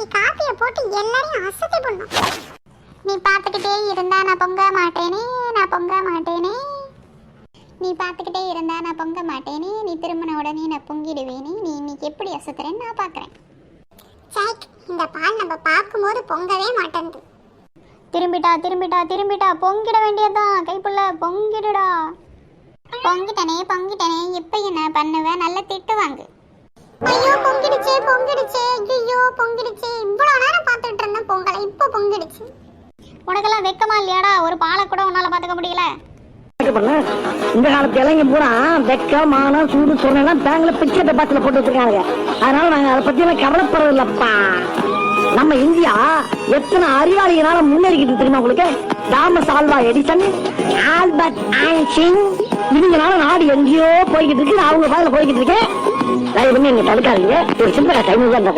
இன்னைக்கு காப்பியை போட்டு எல்லாரையும் அசதி பண்ணும் நீ பார்த்துக்கிட்டே இருந்தா நான் பொங்க மாட்டேனே நான் பொங்க மாட்டேனே. நீ பார்த்துக்கிட்டே இருந்தா நான் பொங்க மாட்டேனே நீ திரும்பின உடனே நான் பொங்கிடுவேனே நீ இன்னைக்கு எப்படி அசத்துறேன்னு நான் பார்க்குறேன். இந்த பால் நம்ம பார்க்கும்போது பொங்கவே மாட்டேங்குது. திரும்பிட்டா திரும்பிட்டா திரும்பிட்டா பொங்கிட வேண்டியதுதான். கைப்புள்ள பொங்கிடுடா. பொங்கிட்டனே பொங்கிட்டனே இப்போ என்ன பண்ணுவேன் நல்ல திட்டு வாங்கு ஐயோ பொங்கிடுச்சே பொங்கிடுச்சே ஐயோ பொங்கிடுச்சே. ஆயிடுச்சு உனக்கெல்லாம் வெக்கமா இல்லையாடா? ஒரு பாலை கூட உன்னால பாத்துக்க முடியல. இந்த காலத்து இளைஞ பூரா வெக்க மானம் சூடு சொன்னெல்லாம் பேங்க்ல பிச்சை டப்பாத்துல போட்டு வச்சிருக்காங்க. அதனால நாங்க அதை பத்தி எல்லாம் கவலைப்படுறது இல்லப்பா நம்ம இந்தியா எத்தனை அறிவாளிகளால முன்னேறிக்கிட்டு தெரியுமா உங்களுக்கு? Thomas Alva Edison Albert Einstein இவங்களால நாடு எங்கேயோ போய்கிட்டு இருக்கு. நான் அவங்க பாதையில போய்கிட்டு இருக்கேன். தயவு பண்ணி நீங்க தடுக்காதீங்க. ஒரு சின்ன டைம் தான்